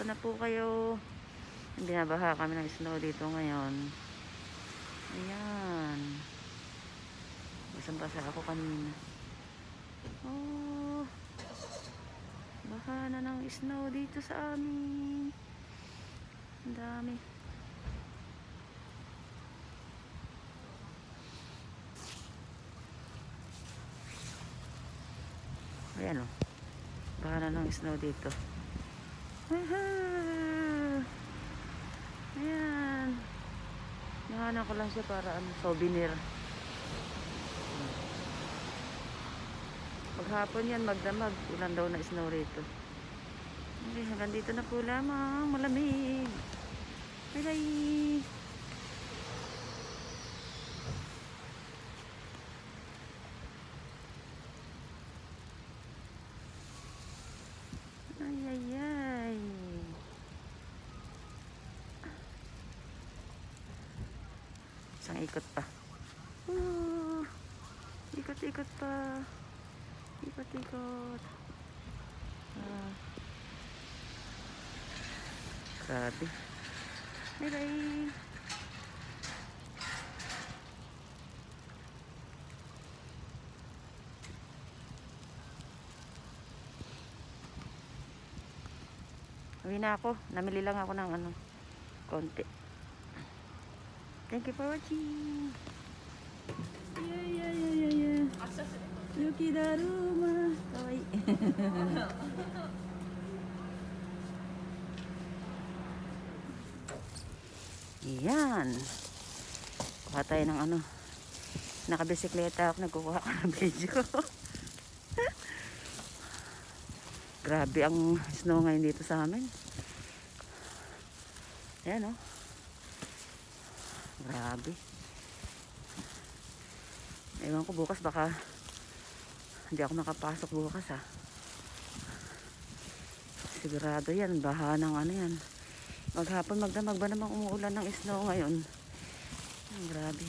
Kamusta na po kayo? Binabaha kami ng snow dito ngayon. Ayan. Basang-basa ako kanina. Oh. Baha na ng snow dito sa amin. Ang dami. Ayan o. Baha na ng snow dito. Woohoo! Ayan. Nahanan ko lang siya para ano, souvenir. Paghapon yan, magdamag. Ulan daw na snow rito. Okay, hanggang dito na po lamang. Malamig. Bye-bye. Isang ikot pa. Uh, ikot-ikot pa. Ikot-ikot. Ah. Grabe. Bye-bye. Uwi na ako. Namili lang ako ng ano, konti. Thank you for watching. Yeah, yeah, yeah, yeah, yeah. Yuki Daruma. Kawaii. Yan. Kuha tayo ng ano. Nakabisikleta ako. Nagkukuha ako ng video. Grabe ang snow ngayon dito sa amin. Ayan oh. Grabe. Ewan ko bukas baka hindi ako makapasok bukas ah. Sigurado yan. Baha ng ano yan. Maghapon magdamag ba namang umuulan ng snow ngayon? Grabe.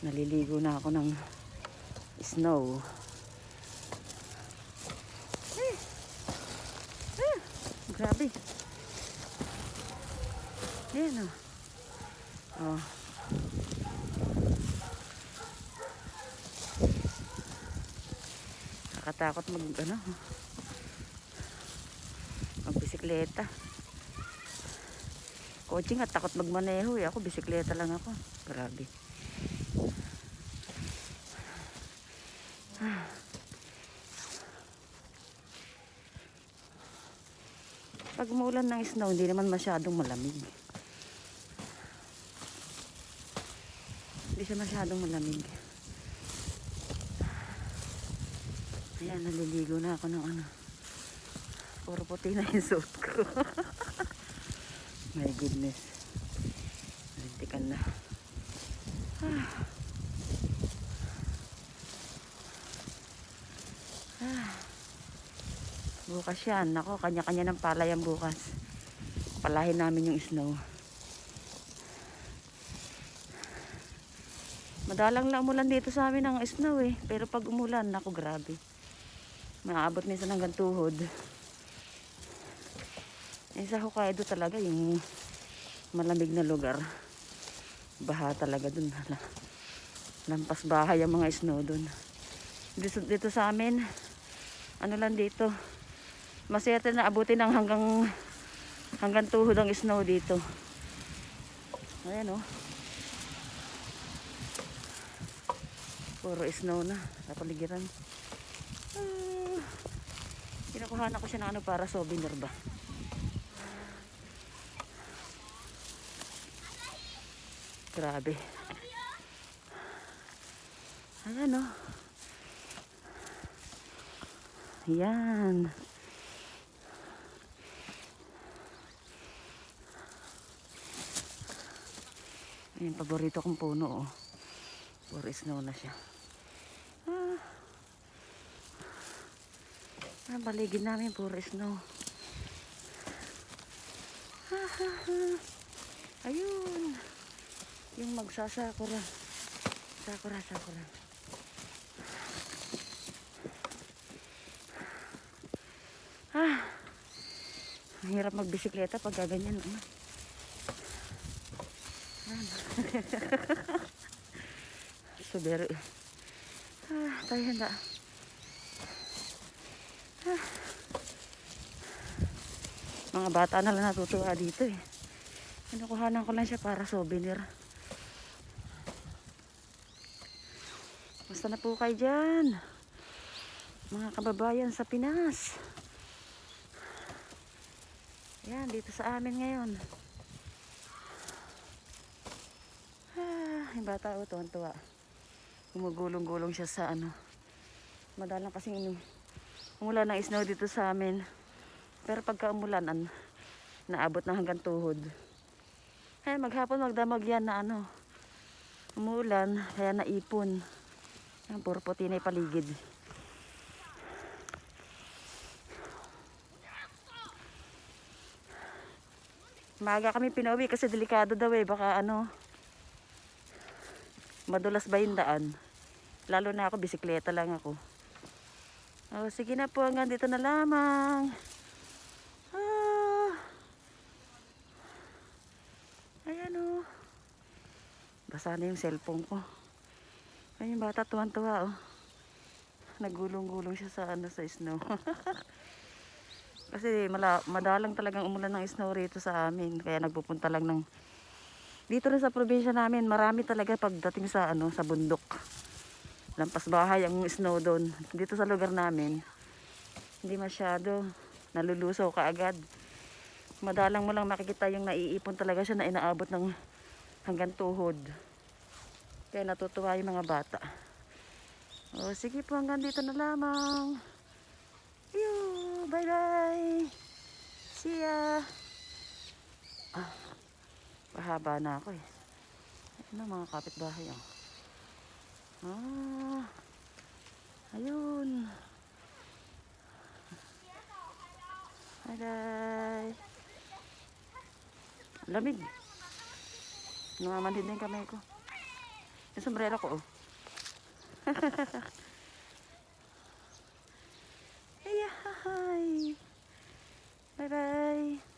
Naliligo na ako ng snow. Eh! Ah! Grabe. Ayan o. Oh. Nakatakot mag ano. Magbisikleta. Coaching at takot magmaneho eh. Ako bisikleta lang ako. Grabe. Pag umulan ng snow, hindi naman masyadong malamig. Hindi siya masyadong malamig. Ayan, naliligo na ako ng ano. Puro puti na yung suot ko. My goodness. Nalintikan na. Ah. Ah. Bukas yan. Ako, kanya-kanya ng palay ang bukas. Palahin namin yung snow. Madalang lang umulan dito sa amin ng snow eh. Pero pag umulan, ako grabe. Maaabot minsan hanggang tuhod. Eh, sa Hokkaido talaga yung malamig na lugar. Baha talaga dun. Lampas bahay ang mga snow dun. Dito, dito sa amin, ano lang dito, maserte na abutin ng hanggang hanggang tuhod ang snow dito. Ayan oh. Puro snow na sa paligiran. Ah, Pinakuha ko siya ng ano para souvenir ba. Grabe. Ayan oh. Yan. Ayan, paborito kong puno oh. Puro snow na siya. Ah, baligid namin puro snow. Ah. Ayun. Yung magsasakura. Sakura, sakura. Ah, hirap magbisikleta pag gaganyan. Ano? Very... Ah, tayo handa. Ah. Mga bata na lang natutuwa dito eh. Kinukuhanan ko lang siya para souvenir. Basta na po kayo dyan. Mga kababayan sa Pinas. Yan, dito sa amin ngayon. Ah, yung bata o tuwan-tuwa. Gumugulong-gulong siya sa ano. Madalang kasing inu- umulan ng snow dito sa amin. Pero pagka umulan, an, naabot na hanggang tuhod. Kaya maghapon magdamag yan na ano. Umulan, kaya naipon. Ang puro na paligid. Maaga kami pinauwi kasi delikado daw eh. Baka ano, madulas ba yung daan? Lalo na ako, bisikleta lang ako. Oh, sige na po, hanggang dito na lamang. Ah. Ayan oh. Basa na yung cellphone ko. Ayun yung bata tuwan-tuwa oh. Nagulong-gulong siya sa ano sa snow. Kasi mala, madalang talagang umulan ng snow rito sa amin. Kaya nagpupunta lang ng... Dito rin sa probinsya namin, marami talaga pagdating sa ano sa bundok. Lampas bahay ang snow doon. Dito sa lugar namin, hindi masyado. Nalulusaw ka agad. Madalang mo lang makikita yung naiipon talaga siya na inaabot ng hanggang tuhod. Kaya natutuwa yung mga bata. O sige po hanggang dito na lamang. Yoo, bye bye. See ya. Ah, pahaba na ako eh. Ano mga kapitbahay oh. Oh. Ayun. Aray. Lamig. Namamanhid na yung kamay ko. Yung sombrero ko, oh. Ayahay. Bye-bye.